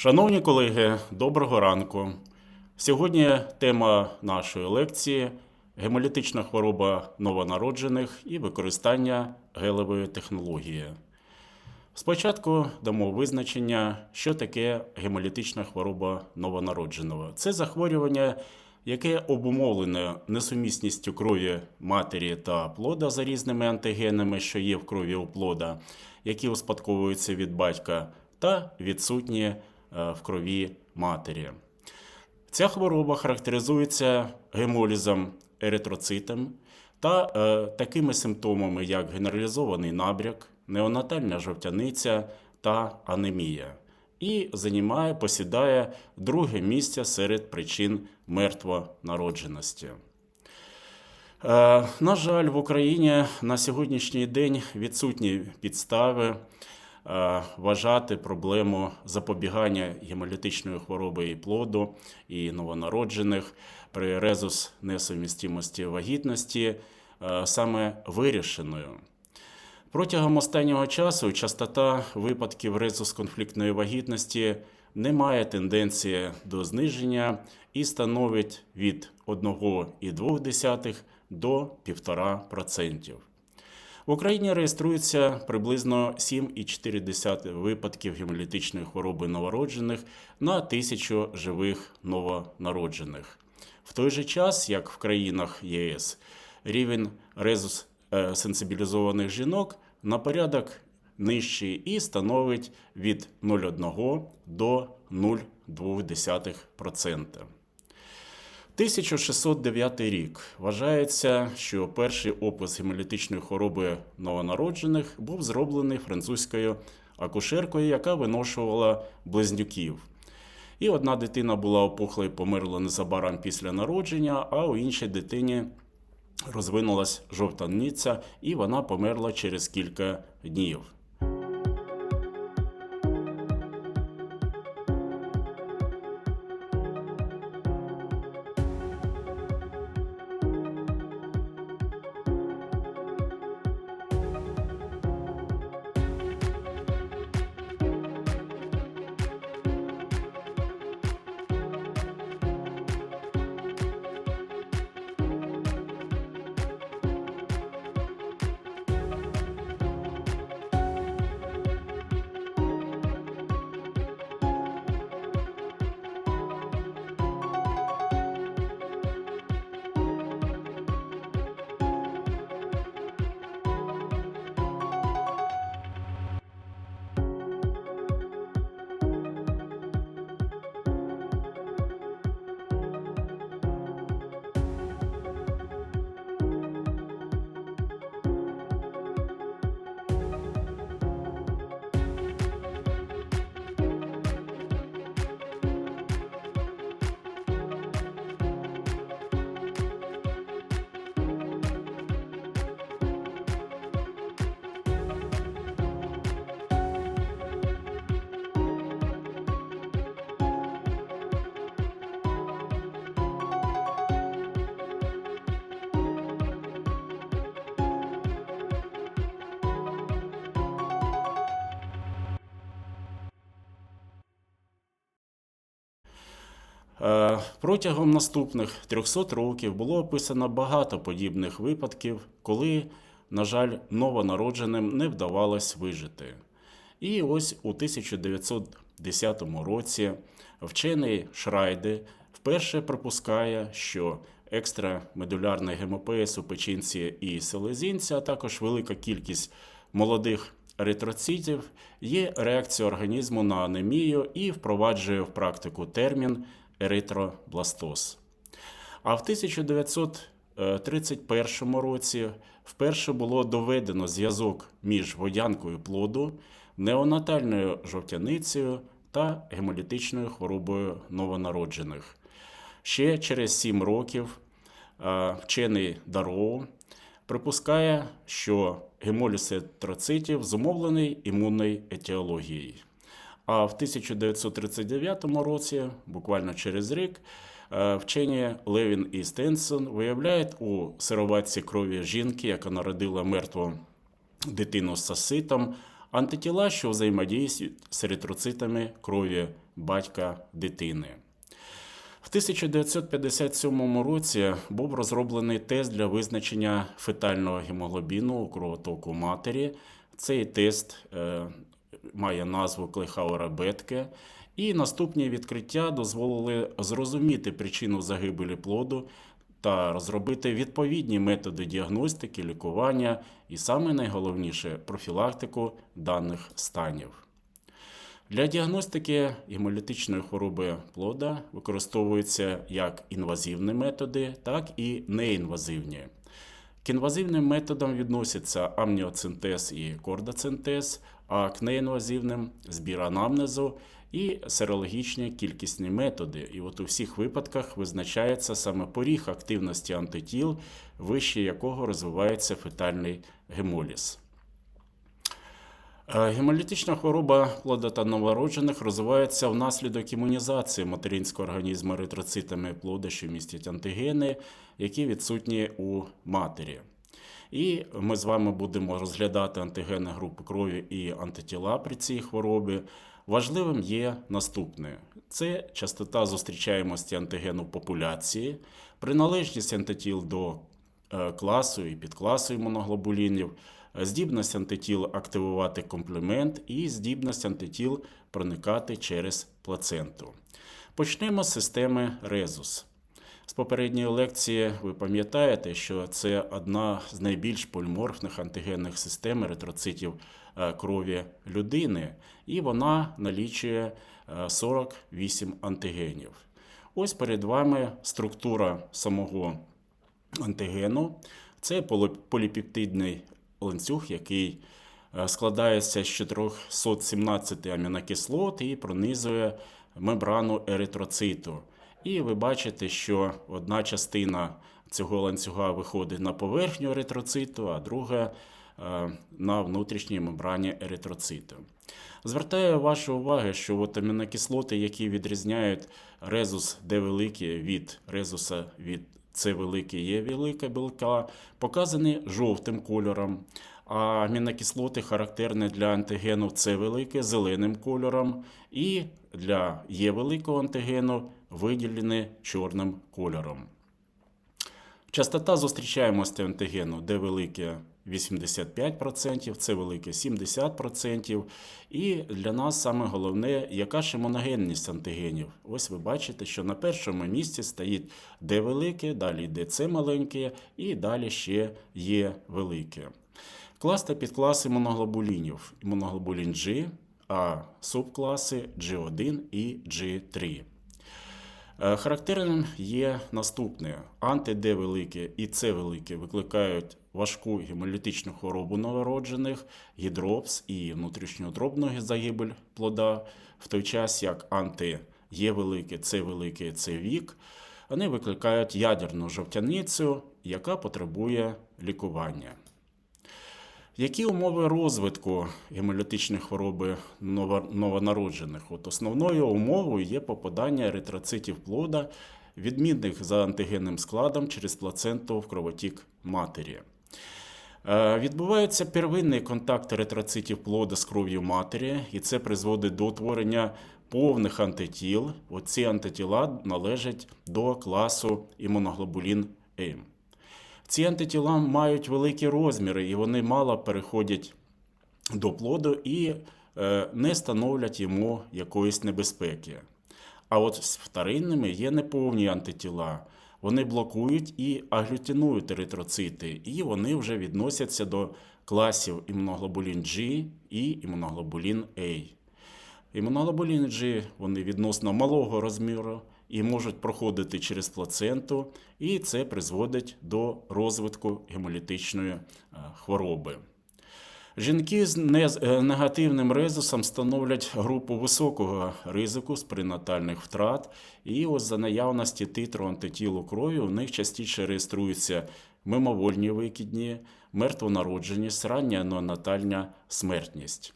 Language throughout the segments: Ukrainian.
Шановні колеги, доброго ранку. Сьогодні тема нашої лекції гемолітична хвороба новонароджених і використання гелевої технології. Спочатку дамо визначення, що таке гемолітична хвороба новонародженого. Це захворювання, яке обумовлене несумісністю крові матері та плода за різними антигенами, що є в крові у плода, які успадковуються від батька, та відсутні е, в крові матері. Ця хвороба характеризується гемолізом еритроцитом та е, такими симптомами, як генералізований набряк, неонатальна жовтяниця та анемія. І займає, посідає друге місце серед причин мертвонародженості. Е, На жаль, в Україні на сьогоднішній день відсутні підстави е, вважати проблему запобігання гемолітичної хвороби і плоду і новонароджених при резус несумістимості вагітності е, саме вирішеною. Протягом останнього часу частота випадків резус конфліктної вагітності не має тенденції до зниження і становить від 1,2 до 1,5%. В Україні реєструється приблизно 7,4 випадків гемолітичної хвороби новонароджених на тисячу живих новонароджених. В той же час, як в країнах ЄС, рівень резус е, сенсибілізованих жінок на порядок нижчий і становить від 0,1 до 0,2%. 1609 рік вважається, що перший опис гемолітичної хвороби новонароджених був зроблений французькою акушеркою, яка виношувала близнюків. І одна дитина була опухла і померла незабаром після народження, а у іншій дитині розвинулась жовтаниця, і вона померла через кілька днів. Протягом наступних 300 років було описано багато подібних випадків, коли, на жаль, новонародженим не вдавалось вижити. І ось у 1910 році вчений Шрайде вперше припускає, що екстрамедулярний гемопеїз у печінці і селезінці, а також велика кількість молодих еритроцитів є реакцією організму на анемію і впроваджує в практику термін еритробластоз. А в 1931 році вперше було доведено зв'язок між водянкою плоду, неонатальною жовтяницею та гемолітичною хворобою новонароджених. Ще через 7 років е, вчений Дароу припускає, що гемоліз еритроцитів зумовлений імунною етіологією. А в 1939 році, буквально через рік, е, вчені Левін і Стенсон виявляють у сироватці крові жінки, яка народила мертву дитину з саситом, антитіла, що взаємодіють з еритроцитами крові батька дитини. В 1957 році був розроблений тест для визначення фетального гемоглобіну у кровотоку матері. Цей тест е, має назву Клейхауера Бетке, і наступні відкриття дозволили зрозуміти причину загибелі плоду та розробити відповідні методи діагностики, лікування і саме найголовніше профілактику даних станів. Для діагностики гемолітичної хвороби плода використовуються як інвазивні методи, так і неінвазивні. К інвазивним методам відносяться амніоцентез і кордоцентез, а к збір анамнезу і серологічні кількісні методи. І от у всіх випадках визначається саме поріг активності антитіл, вище якого розвивається фетальний гемоліз. Е, Гемолітична хвороба плода та новороджених розвивається внаслідок імунізації материнського організму еритроцитами плода, що містять антигени, які відсутні у матері. І ми з вами будемо розглядати антигени групи крові і антитіла при цій хворобі. Важливим є наступне: це частота зустрічаємості антигену в популяції, приналежність антитіл до е, класу і підкласу імуноглобулінів, здібність антитіл активувати комплемент і здібність антитіл проникати через плаценту. Почнемо з системи резус. З попередньої лекції ви пам'ятаєте, що це одна з найбільш поліморфних антигенних систем еритроцитів е, крові людини, і вона налічує е, 48 антигенів. Ось перед вами структура самого антигену. Це полі- поліпептидний ланцюг, який е, складається з 417 амінокислот і пронизує мембрану еритроциту. І ви бачите, що одна частина цього ланцюга виходить на поверхню еритроциту, а друга е, на внутрішній мембрані еритроциту. Звертаю вашу увагу, що от амінокислоти, які відрізняють резус Д великий від резуса від С великий Є велика білка, показані жовтим кольором. А амінокислоти характерні для антигену С велике зеленим кольором, і для Є великого антигену виділені чорним кольором. Частота зустрічаємості антигену Д велике 85%, С велике 70%. І для нас саме головне, яка ж імуногенність антигенів. Ось ви бачите, що на першому місці стоїть Д велике, далі йде С маленьке і далі ще Є велике. Клас та підклас імуноглобулінів. Імуноглобулін G, а субкласи G1 і G3. Е, Характерним є наступне: анти-Д велике і С велике викликають важку гемолітичну хворобу новороджених, гідропс і внутрішньоутробну загибель плода, в той час як анти-Є велике, С велике, С вік, вони викликають ядерну жовтяницю, яка потребує лікування. Які умови розвитку гемолітичної хвороби новонароджених? От основною умовою є попадання еритроцитів плода, відмінних за антигенним складом через плаценту в кровотік матері. Е, Відбувається первинний контакт еритроцитів плода з кров'ю матері, і це призводить до утворення повних антитіл. Оці антитіла належать до класу імуноглобулін М. Ці антитіла мають великі розміри, і вони мало переходять до плоду і е, не становлять йому якоїсь небезпеки. А от з вторинними є неповні антитіла. Вони блокують і аглютинують еритроцити, і вони вже відносяться до класів імуноглобулін G і імуноглобулін A. Імуноглобуліни G вони відносно малого розміру і можуть проходити через плаценту, і це призводить до розвитку гемолітичної е, хвороби. Жінки з е, негативним резусом становлять групу високого ризику з пренатальних втрат, і ось за наявності титру антитілу крові у них частіше реєструються мимовольні викидні, мертвонародженість, рання неонатальна смертність.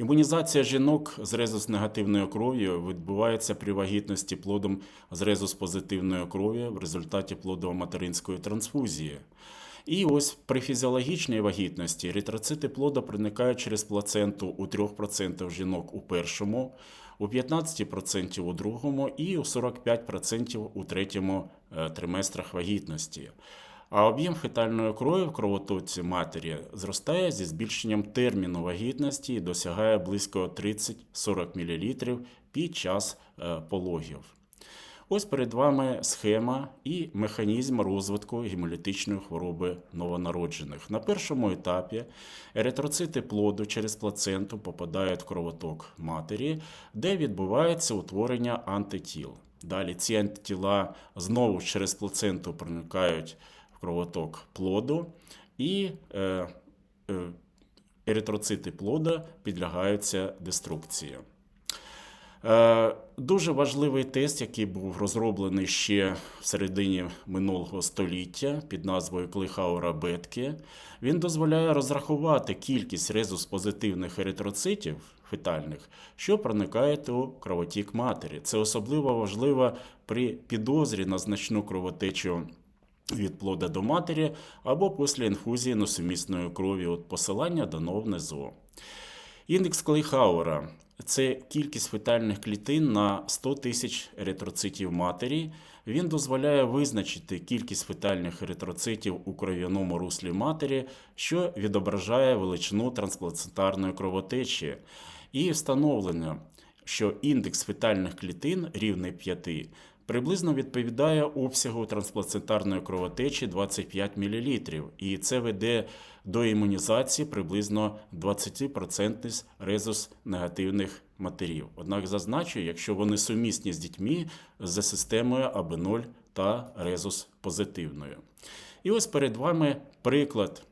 Імунізація жінок з резус-негативною кров'ю відбувається при вагітності плодом з резус-позитивною кров'ю в результаті плодово-материнської трансфузії. І ось при фізіологічній вагітності еритроцити плода проникають через плаценту у 3% жінок у першому, у 15% у другому і у 45% у третьому е, триместрах вагітності. А об'єм фетальної крові в кровотоці матері зростає зі збільшенням терміну вагітності і досягає близько 30-40 мл під час е, пологів. Ось перед вами схема і механізм розвитку гемолітичної хвороби новонароджених. На першому етапі еритроцити плоду через плаценту попадають в кровоток матері, де відбувається утворення антитіл. Далі ці антитіла знову через плаценту проникають кровоток плоду, і е, е, еритроцити плода підлягаються деструкції. Е, Дуже важливий тест, який був розроблений ще в середині минулого століття під назвою Клейхаура Бетке. Він дозволяє розрахувати кількість резус-позитивних еритроцитів фетальних, що проникають у кровотік матері. Це особливо важливо при підозрі на значну кровотечу від плода до матері або після інфузії носомісної крові від посилання дано внизу. Індекс Клейхауера це кількість фетальних клітин на 100 тисяч еритроцитів матері. Він дозволяє визначити кількість фетальних еритроцитів у кров'яному руслі матері, що відображає величину трансплацентарної кровотечі, і встановлено, що індекс фетальних клітин рівний 5 приблизно відповідає обсягу трансплацентарної кровотечі 25 мл, і це веде до імунізації приблизно 20% резус негативних матерів. Однак зазначу, якщо вони сумісні з дітьми за системою АБ0 та резус позитивною. І ось перед вами приклад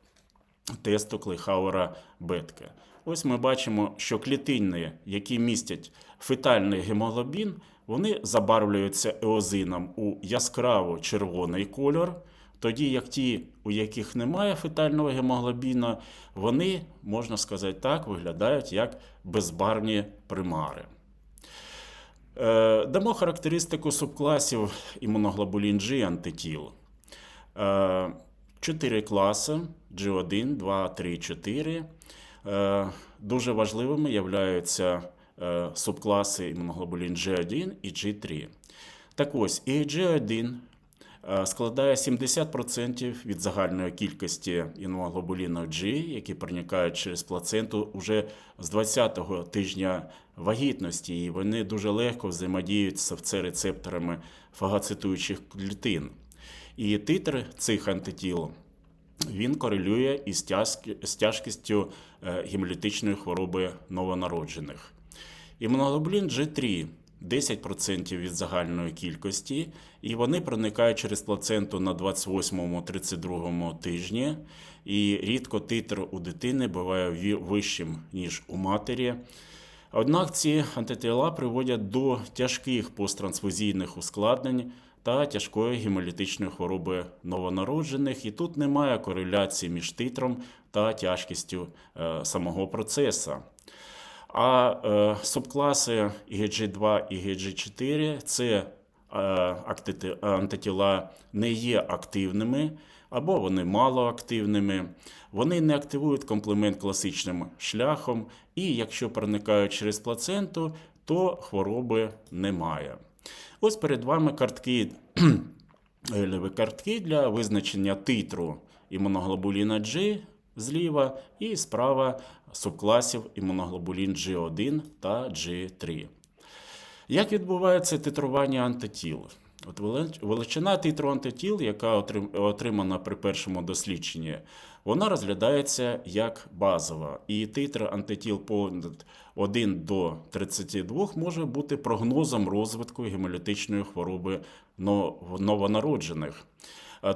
тесту Клейхауера Бетке. Ось ми бачимо, що клітини, які містять фетальний гемоглобін, вони забарвлюються еозином у яскраво червоний кольор, тоді як ті, у яких немає фетального гемоглобіна, вони, можна сказати так, виглядають як безбарвні примари. Е, Дамо характеристику субкласів імуноглобулін G антитіл. Чотири класи G1, 2, 3, 4. Е, Дуже важливими являються е, субкласи імуноглобулін G1 і G3. Так ось, і G1 е, складає 70% від загальної кількості імуноглобуліну G, які проникають через плаценту уже з 20-го тижня вагітності, і вони дуже легко взаємодіють з ФЦ-рецепторами фагоцитуючих клітин. І титр цих антитіл він корелює із тяжкістю е, гемолітичної хвороби новонароджених. Імуноглобулін G3 10% від загальної кількості, і вони проникають через плаценту на 28-32 тижні. І рідко титр у дитини буває вищим, ніж у матері. Однак ці антитіла приводять до тяжких посттрансфузійних ускладнень та тяжкої гемолітичної хвороби новонароджених, і тут немає кореляції між титром та тяжкістю е, самого процесу. А е, субкласи IgG2 і IgG4 це е, антитіла не є активними або вони малоактивними. Вони не активують комплемент класичним шляхом, і якщо проникають через плаценту, то хвороби немає. Ось перед вами картки, е, картки для визначення титру імуноглобуліна G зліва і справа субкласів імуноглобулін G1 та G3. Як відбувається титрування антитіл? От велич- величина титру антитіл, яка отрим- отримана при першому дослідженні, вона розглядається як базова. І титр антитіл понад 1 до 32 може бути прогнозом розвитку гемолітичної хвороби новонароджених.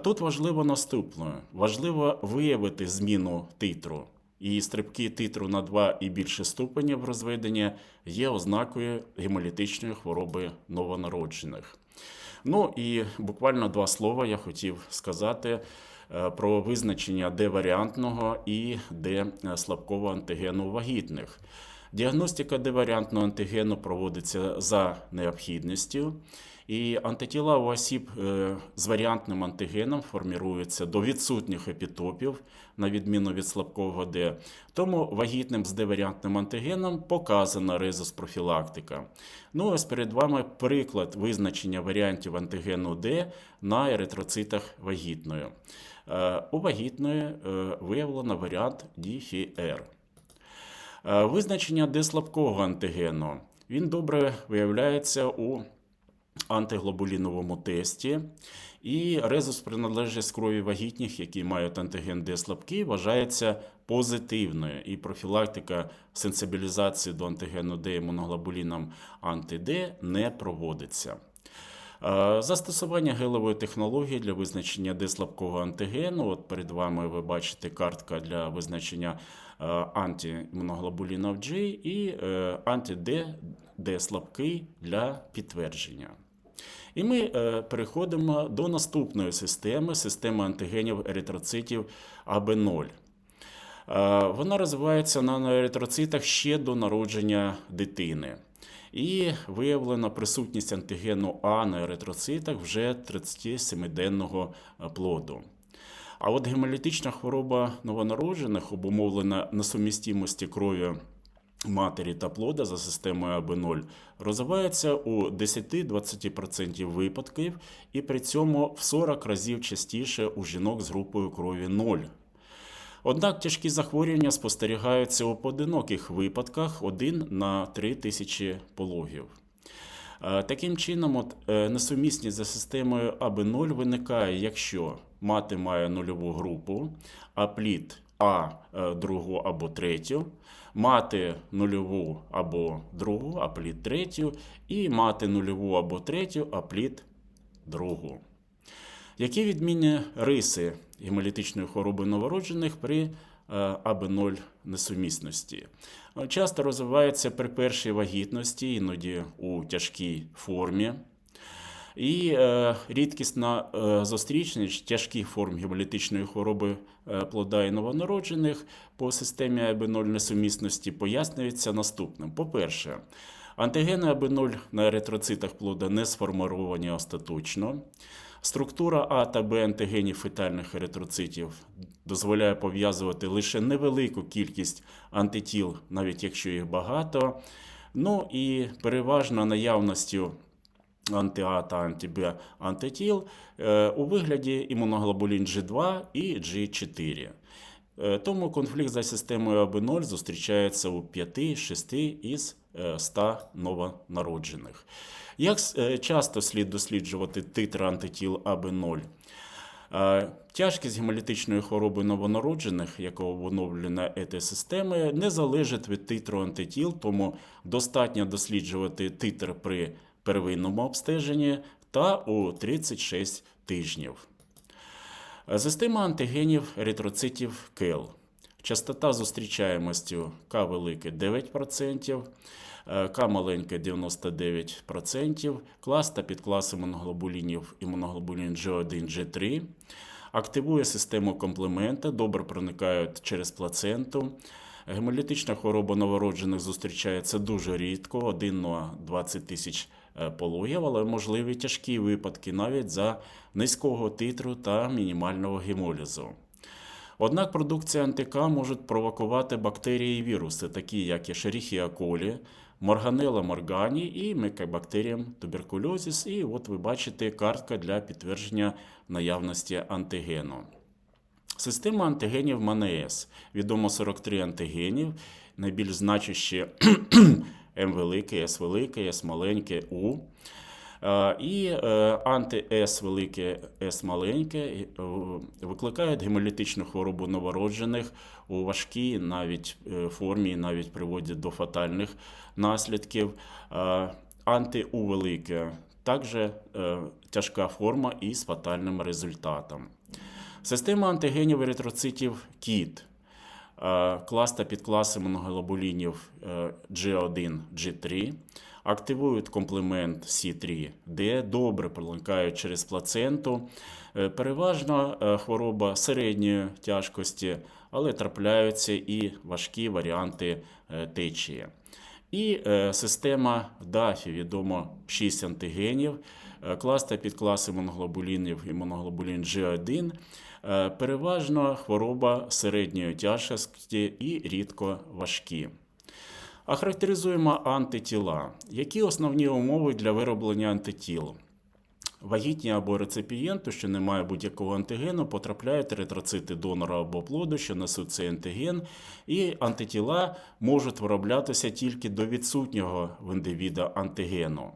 Тут важливо наступне: важливо виявити зміну титру. І стрибки титру на 2 і більше ступенів розведення є ознакою гемолітичної хвороби новонароджених. Ну і буквально два слова я хотів сказати е, про визначення де варіантного і де слабкого антигену вагітних. Діагностика Д-варіантного антигену проводиться за необхідністю. І антитіла у осіб е, з варіантним антигеном форміруються до відсутніх епітопів, на відміну від слабкого Д. Тому вагітним з Д-варіантним антигеном показана резус-профілактика. Ну, ось перед вами приклад визначення варіантів антигену Д на еритроцитах вагітної. Е, У вагітної е, виявлено варіант DFR. Е, Визначення деслабкого антигену. Він добре виявляється у антиглобуліновому тесті. І резус приналежність крові вагітних, які мають антиген Д слабкий, вважається позитивною. І профілактика сенсибілізації до антигену Д імуноглобуліном анти-Д не проводиться. Е, Застосування гелевої технології для визначення Д слабкого антигену. От перед вами ви бачите картка для визначення е, антиімуноглобуліна G і е, анти-Д Д слабкий для підтвердження. І ми переходимо до наступної системи системи антигенів еритроцитів АБ0. Е, Вона розвивається на еритроцитах ще до народження дитини. І виявлена присутність антигену А на еритроцитах вже 37-денного плоду. А от гемолітична хвороба новонароджених обумовлена несумістимості крові матері та плода за системою АБ0 розвивається у 10-20% випадків і при цьому в 40 разів частіше у жінок з групою крові 0. Однак тяжкі захворювання спостерігаються у поодиноких випадках 1 на 3 тисячі пологів. Е, Таким чином, от, е, несумісність за системою АБ0 виникає, якщо мати має нульову групу, а плід А е, другу або третю, мати нульову або другу, а плід третю, і мати нульову або третю, а плід другу. Які відмінні риси гемолітичної хвороби новороджених при е, АБ0 несумісності? Часто розвивається при першій вагітності, іноді у тяжкій формі. І е, рідкісна е, зустрічність тяжких форм гемолітичної хвороби е, плода і новонароджених по системі АБ0 несумісності пояснюється наступним. По-перше, антигени АБ0 на еритроцитах плода не сформовані остаточно. Структура А та Б антигенів фетальних еритроцитів дозволяє пов'язувати лише невелику кількість антитіл, навіть якщо їх багато. Ну і переважно наявністю анти-А та анти-Б антитіл е, у вигляді імуноглобулін G2 і G4. Е, Тому конфлікт за системою АБ0 зустрічається у 5-6 із 100 новонароджених. Як е, часто слід досліджувати титри антитіл АБ0? Е, Тяжкість гемолітичної хвороби новонароджених, яка обумовлена ет системою, не залежить від титру антитіл, тому достатньо досліджувати титр при первинному обстеженні та у 36 тижнів. Система антигенів еритроцитів КЕЛ. Частота зустрічаємостю К велике 9%, е, К маленьке 99%, клас та підклас імуноглобулінів імуноглобулін G1, G3. Активує систему комплемента, добре проникають через плаценту. Гемолітична хвороба новороджених зустрічається дуже рідко, 1 на 20 тисяч е, пологів, але можливі тяжкі випадки навіть за низького титру та мінімального гемолізу. Однак продукція антика можуть провокувати бактерії і віруси, такі як Escherichia coli, Morganella morgani і Mycobacterium tuberculosis. І от ви бачите картка для підтвердження наявності антигену. Система антигенів МАНЕС. Відомо 43 антигенів, найбільш значущі М велике, С велике, С маленьке, У. Е, І е, анти-С велике, С маленьке е, викликають гемолітичну хворобу новороджених у важкій навіть формі, навіть приводять до фатальних наслідків. Анти-У велике також тяжка форма із фатальним результатом. Система антигенів еритроцитів КІТ. Клас та підклас імуноглобулінів е, G1, G3 активують комплемент C3, де добре проникають через плаценту. Е, Переважно е, хвороба середньої тяжкості, але трапляються і важкі варіанти е, течії. І система ДАФІ, відомо 6 антигенів, клас та підклас імуноглобулінів імуноглобулін G1 е, переважно хвороба середньої тяжкості і рідко важкі. А характеризуємо антитіла. Які основні умови для вироблення антитіл? Вагітні або реципієнту, що не має будь-якого антигену, потрапляють еритроцити донора або плоду, що несуть цей антиген, і антитіла можуть вироблятися тільки до відсутнього в індивіда антигену.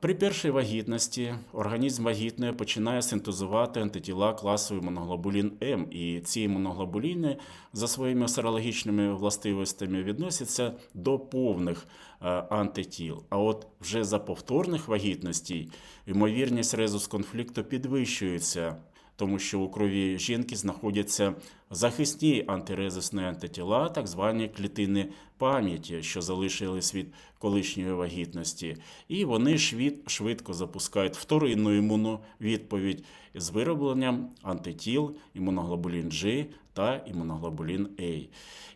При першій вагітності організм вагітної починає синтезувати антитіла класу імуноглобулін М, і ці імуноглобуліни за своїми серологічними властивостями відносяться до повних е, антитіл. А от вже за повторних вагітностей ймовірність резус конфлікту підвищується, тому що у крові жінки знаходяться захисні антирезусні антитіла, так звані клітини пам'яті, що залишились від колишньої вагітності, і вони швид, швидко запускають вторинну імунну відповідь з виробленням антитіл імуноглобулін G та імуноглобулін А.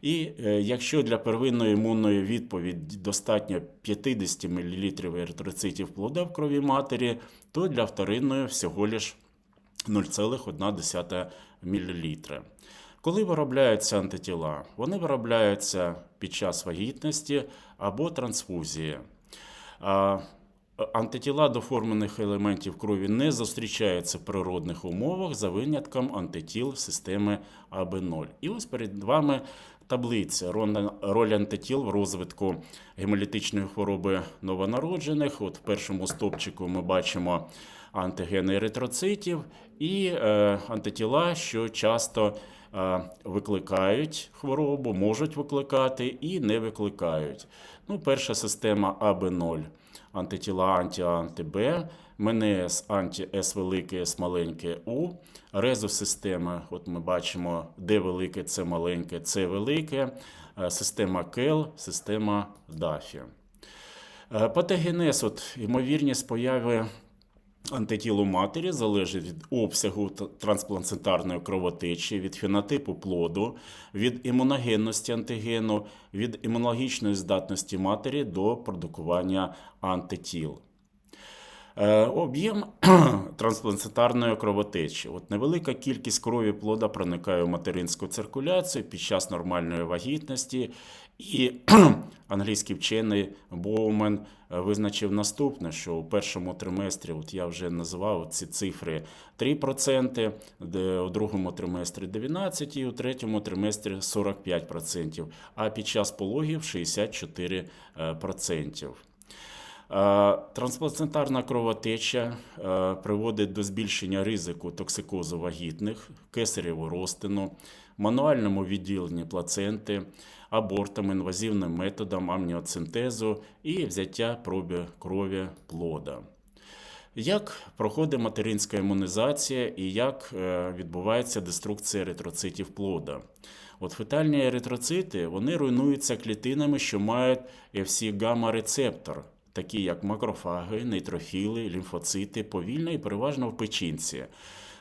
І е, якщо для первинної імунної відповіді достатньо 50 мл еритроцитів плода в крові матері, то для вторинної всього лиш 0,1 мл. Коли виробляються антитіла? Вони виробляються під час вагітності або трансфузії. Антитіла до формених елементів крові не зустрічаються в природних умовах за винятком антитіл системи АБ0. І ось перед вами таблиця роль- антитіл в розвитку гемолітичної хвороби новонароджених. От в першому стовпчику ми бачимо антигени еритроцитів і е, антитіла, що часто е, викликають хворобу, можуть викликати і не викликають. Ну, перша система АБ0 антитіла анті-анти-Б, МНС анті-С велике, С маленьке У, резосистема, от ми бачимо, Д велике, С маленьке, С велике, е, система КЕЛ, система ДАФІ. Патогенез, от, ймовірність появи антитілу матері залежить від обсягу трансплантарної кровотечі, від фенотипу плоду, від імуногенності антигену, від імунологічної здатності матері до продукування антитіл. Е, Об'єм трансплантарної кровотечі. От невелика кількість крові плода проникає в материнську циркуляцію під час нормальної вагітності. І англійський вчений Боумен е, визначив наступне, що у першому триместрі, от я вже називав ці цифри 3%, де у другому триместрі 12% і у третьому триместрі 45%, а під час пологів 64%. Е, Трансплантарна кровотеча е, приводить до збільшення ризику токсикозу вагітних, кесарєву розтину, мануальному відділенні плаценти, абортом, інвазивним методом амніоцентезу і взяття проби крові плода. Як проходить материнська імунізація і як е, відбувається деструкція еритроцитів плода? От фетальні еритроцити вони руйнуються клітинами, що мають fc гамма рецептор такі як макрофаги, нейтрофіли, лімфоцити, повільно і переважно в печінці.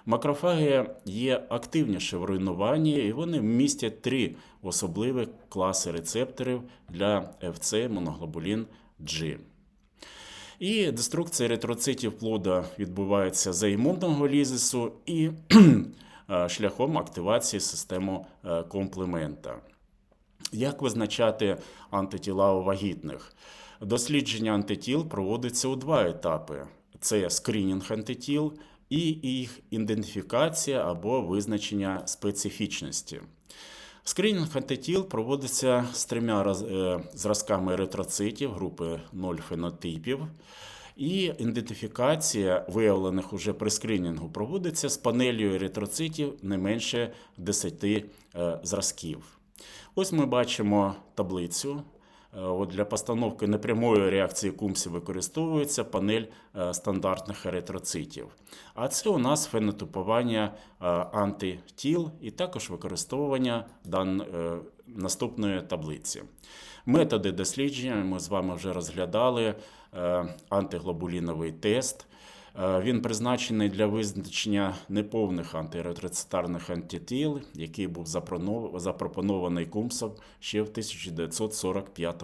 Макрофаги є активніше в руйнуванні, і вони містять три особливі класи рецепторів для ФЦ моноглобулін G. І деструкція еритроцитів плода відбувається за імунного лізису і шляхом активації системи е, комплемента. Як визначати антитіла у вагітних? Дослідження антитіл проводиться у два етапи: це скринінг антитіл і їх ідентифікація або визначення специфічності. Скринінг антитіл проводиться з трьома е, зразками еритроцитів групи 0 фенотипів. І ідентифікація виявлених уже при скринінгу проводиться з панелью еритроцитів не менше 10 е, зразків. Ось ми бачимо таблицю. Е, От для постановки непрямої реакції Кумсі використовується панель е, стандартних еритроцитів. А це у нас фенотипування е, антитіл і також використовування дан, наступної таблиці. Методи дослідження ми з вами вже розглядали антиглобуліновий тест. Е, Він призначений для визначення неповних антиретрицитарних антитіл, який був запропонований Кумсом ще в 1945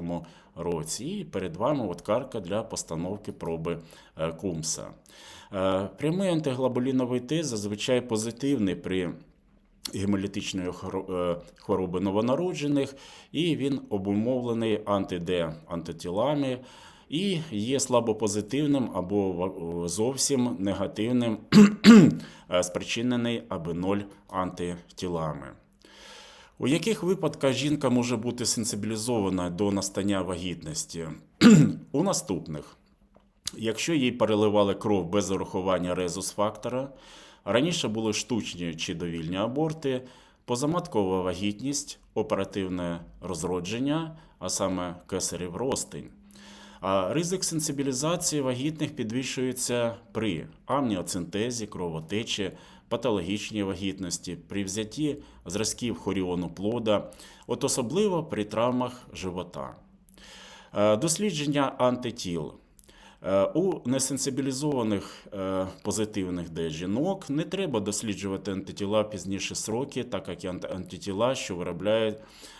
році. І перед вами от карка для постановки проби е, Кумса. Е, Прямий антиглобуліновий тест зазвичай позитивний при гемолітичної хвороби новонароджених, і він обумовлений анти-Д антитілами і є слабопозитивним або зовсім негативним, е, спричинений АБ0 антитілами. У яких випадках жінка може бути сенсибілізована до настання вагітності? У наступних. Якщо їй переливали кров без урахування резус-фактора, раніше були штучні чи довільні аборти, позаматкова вагітність, оперативне розродження, а саме кесарів ростень. А ризик сенсибілізації вагітних підвищується при амніоцентезі, кровотечі, патологічній вагітності, при взятті зразків хоріону плода, от особливо при травмах живота. Е, Дослідження антитіл. Е, У несенсибілізованих е, позитивних де жінок не треба досліджувати антитіла пізніше сроки, так як антитіла, що виробляють,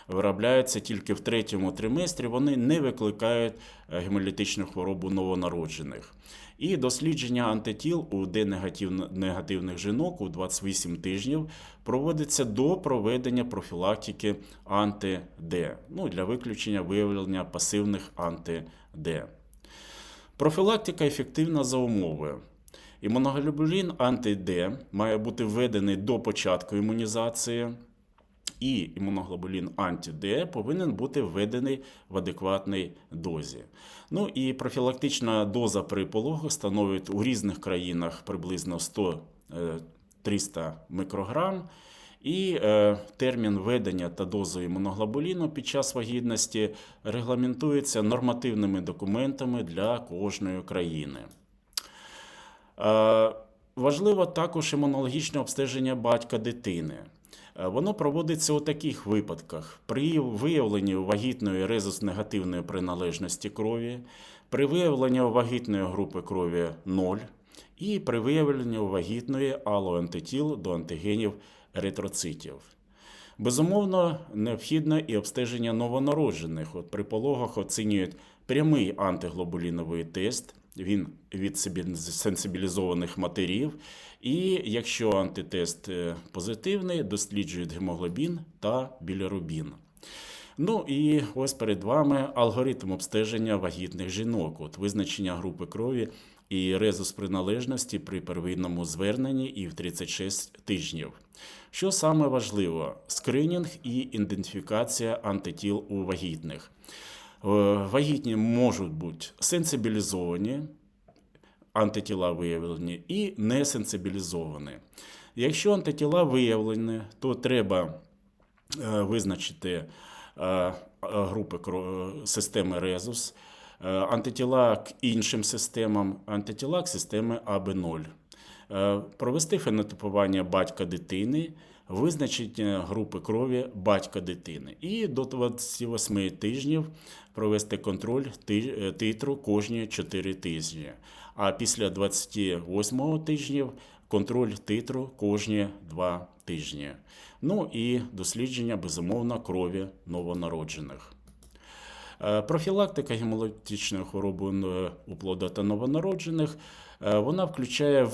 виробляються тільки в третьому триместрі, вони не викликають е, гемолітичну хворобу новонароджених. І дослідження антитіл у Д-негативних жінок у 28 тижнів проводиться до проведення профілактики анти-Д, ну, для виключення виявлення пасивних анти-Д. Профілактика ефективна за умови. Імуноглобулін анти-Д має бути введений до початку імунізації, і імуноглобулін анти-Д повинен бути введений в адекватній дозі. Ну і профілактична доза при пологах становить у різних країнах приблизно 100-300 мікрограм. І е, термін введення та дозу імуноглобуліну під час вагітності регламентується нормативними документами для кожної країни. Е, важливо також імунологічне обстеження батька дитини. Е, Воно проводиться у таких випадках: при виявленні вагітної резус-негативної приналежності крові, при виявленні вагітної групи крові 0 і при виявленні вагітної алоантитіл до антигенів еритроцитів. Безумовно, необхідно і обстеження новонароджених. От при пологах оцінюють прямий антиглобуліновий тест. Він від сенсибілізованих матерів. І якщо антитест е, позитивний, досліджують гемоглобін та білірубін. Ну і ось перед вами алгоритм обстеження вагітних жінок, от визначення групи крові і резус приналежності при первинному зверненні і в 36 тижнів. Що саме важливо: скринінг і ідентифікація антитіл у вагітних. Е, Вагітні можуть бути сенсибілізовані, антитіла виявлені і не сенсибілізовані. Якщо антитіла виявлені, то треба е, визначити е, групи системи резус, антитіла к іншим системам, антитіла к системі АБ0. Е, Провести фенотипування батька дитини, визначення групи крові батька дитини. І до 28 тижнів провести контроль е, титру кожні 4 тижні. А після 28 тижнів контроль титру кожні 2 тижні. Ну і дослідження, безумовно, крові новонароджених. Е, Профілактика гемолітичної хвороби е, у плода та новонароджених е, вона включає е,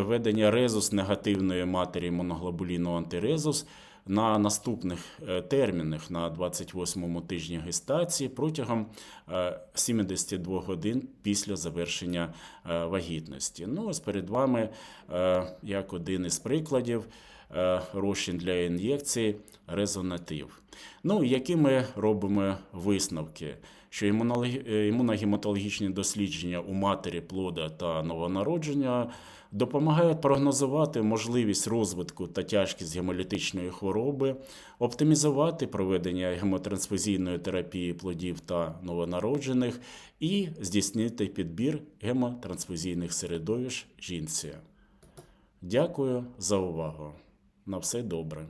введення резус негативної матері моноглобуліну антирезус на наступних е, термінах на 28-му тижні гестації протягом е, 72 годин після завершення е, вагітності. Ну, ось перед вами, е, як один із прикладів, е, розчин для ін'єкції резонатив. Ну, які ми робимо висновки, що е, імуногематологічні дослідження у матері, плода та новонародження допомагають прогнозувати можливість розвитку та тяжкість гемолітичної хвороби, оптимізувати проведення гемотрансфузійної терапії плодів та новонароджених і здійснити підбір гемотрансфузійних середовищ жінці. Дякую за увагу. На все добре.